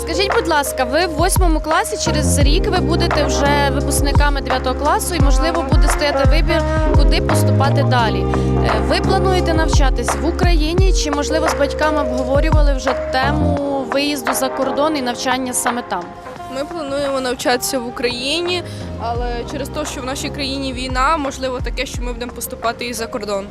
Скажіть, будь ласка, ви в восьмому класі через рік ви будете вже випускниками 9 класу і, можливо, буде стояти вибір, куди поступати далі. Е, Ви плануєте навчатись в Україні чи, можливо, з батьками обговорювали вже тему виїзду за кордон і навчання саме там? Ми плануємо навчатися в Україні, але через те, що в нашій країні війна, можливо таке, що ми будемо поступати і за кордон.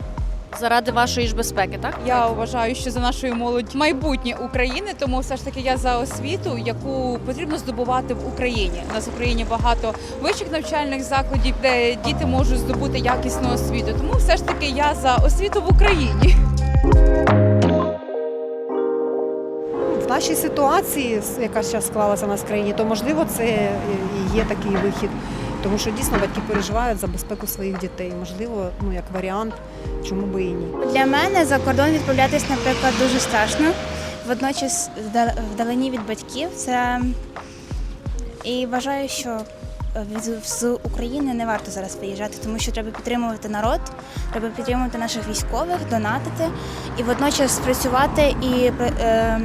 Заради вашої ж безпеки, так? Я вважаю, що за нашою молодь майбутнє України, тому все ж таки я за освіту, яку потрібно здобувати в Україні. У нас в Україні багато вищих навчальних закладів, де діти можуть здобути якісну освіту. Тому все ж таки я за освіту в Україні. В нашій ситуації, яка зараз склалася в нас в країні, то можливо це і є такий вихід. Тому що дійсно батьки переживають за безпеку своїх дітей. Можливо, ну як варіант, чому би і ні. Для мене за кордон відправлятись, наприклад, дуже страшно. Водночас вда- вдалині від батьків це і вважаю, що е, з України не варто зараз виїжджати, тому що треба підтримувати народ, треба підтримувати наших військових, донатити і водночас працювати і е,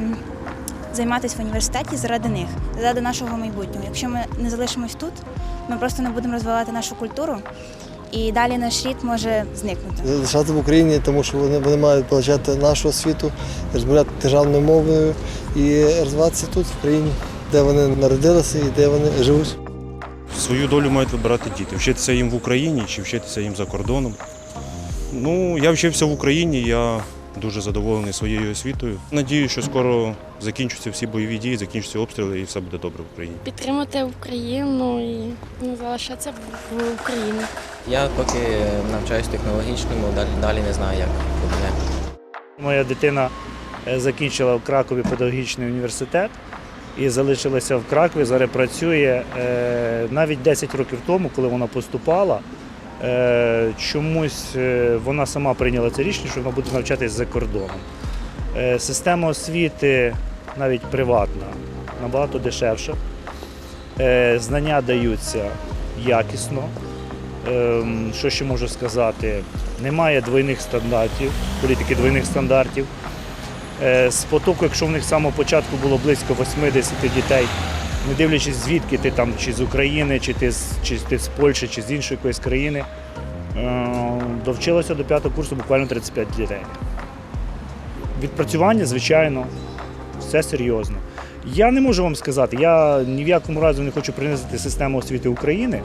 займатися в університеті заради них, заради нашого майбутнього. Якщо ми не залишимось тут, ми просто не будемо розвивати нашу культуру, і далі наш рід може зникнути. Лишати в Україні, тому що вони, вони мають отримати нашу освіту, розмовляти державною мовою і розвиватися тут, в країні, де вони народилися і де вони живуть. Свою долю мають вибирати діти. Вчитися їм в Україні чи вчитися їм за кордоном. Ну, я вчився в Україні, я дуже задоволений своєю освітою. Надію, що скоро закінчаться всі бойові дії, закінчаться обстріли і все буде добре в Україні. підтримати Україну і ну, залишатися в Україні. Я поки навчаюсь технологічному, далі, далі не знаю, як буде. Моя дитина е, закінчила в Кракові педагогічний університет і залишилася в Кракові. Зараз працює е, навіть 10 років тому, коли вона поступала. Е, Чомусь е, вона сама прийняла це рішення, що вона буде навчатись за кордоном. Е, Система освіти, навіть приватна, набагато дешевша. Знання даються якісно. Ем, Що ще можу сказати? Немає двойних стандартів, політики двойних стандартів. З потоку, якщо в них з самого початку було близько 80 дітей, не дивлячись звідки ти там, чи з України, чи ти з, чи ти з Польщі, чи з іншої якоїсь країни, е, довчилося до п'ятого курсу буквально 35 дітей. Відпрацювання, звичайно, все серйозно. Я не можу вам сказати, я ні в якому разі не хочу принизити систему освіти України,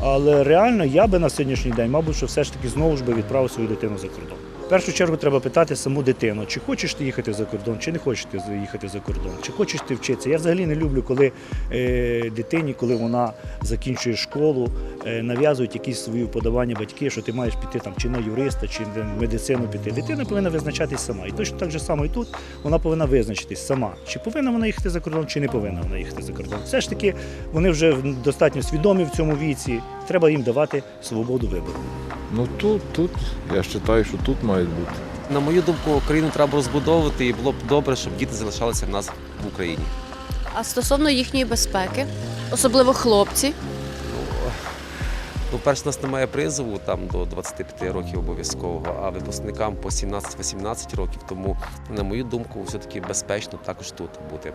але реально я би на сьогоднішній день, мабуть, що все ж таки знову ж би відправив свою дитину за кордон. В першу чергу треба питати саму дитину, чи хочеш ти їхати за кордон, чи не хочеш ти їхати за кордон, чи хочеш ти вчитися. Я взагалі не люблю, коли е, дитині, коли вона закінчує школу, е, нав'язують якісь свої вподобання батьки, що ти маєш піти там чи на юриста, чи на медицину піти. Дитина повинна визначатись сама. І точно так же само і тут вона повинна визначитись сама, чи повинна вона їхати за кордон, чи не повинна вона їхати за кордон. Все ж таки вони вже достатньо свідомі в цьому віці. Треба їм давати свободу вибору. Ну тут, тут, я вважаю, що тут мають бути. На мою думку, Україну треба розбудовувати і було б добре, щоб діти залишалися в нас в Україні. А стосовно їхньої безпеки, особливо хлопці, Ну, перше, у нас немає призову там до 25 років обов'язкового, а випускникам по 17-18 років. Тому, на мою думку, все-таки безпечно також тут бути.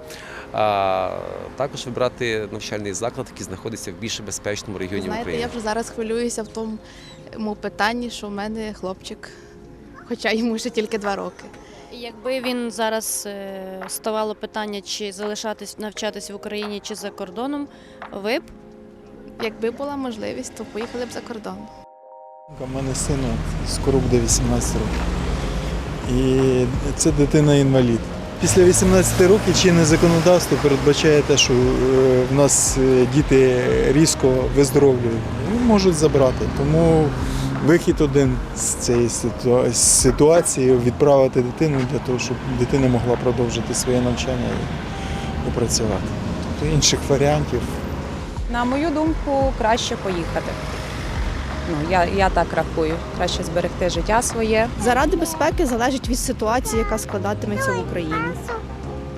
А також вибрати навчальний заклад, який знаходиться в більш безпечному регіоні Знаєте, України. я вже зараз хвилююся в тому питанні, що в мене хлопчик, хоча йому ще тільки два роки. Якби він зараз е, ставало питання, чи залишатись навчатись в Україні чи за кордоном, ви б Якби була можливість, то поїхали б за кордон. У мене сину скоро буде 18 років. І це дитина інвалід. Після 18 років чинне законодавство передбачає те, що е, в нас е, діти різко виздоровлюють. Ну, можуть забрати. Тому вихід один з цієї ситуації відправити дитину для того, щоб дитина могла продовжити своє навчання і працювати. Тобто інших варіантів На мою думку, краще поїхати. Ну, я, я так рахую. Краще зберегти життя своє. Заради безпеки залежить від ситуації, яка складатиметься в Україні.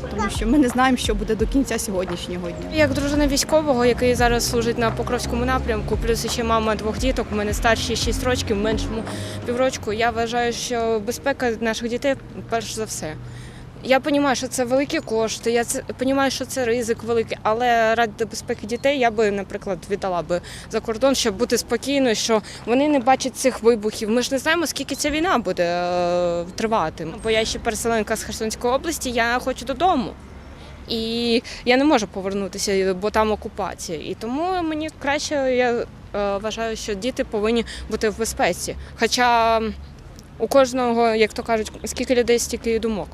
Тому що ми не знаємо, що буде до кінця сьогоднішнього дня. Як дружина військового, який зараз служить на Покровському напрямку, плюс ще мама двох діток, у мене старші 6 років, меншому піврочку. Я вважаю, що безпека наших дітей перш за все. Я розумію, що це великі кошти, я це розумію, що це ризик великий, але ради безпеки дітей я би, наприклад, віддала би за кордон, щоб бути спокійною, що вони не бачать цих вибухів. Ми ж не знаємо, скільки ця війна буде е, тривати. Бо я ще переселенка з Херсонської області, я хочу додому. І я не можу повернутися, бо там окупація. І тому мені краще я е, вважаю, що діти повинні бути в безпеці. Хоча у кожного, як то кажуть, скільки людей, стільки і думок.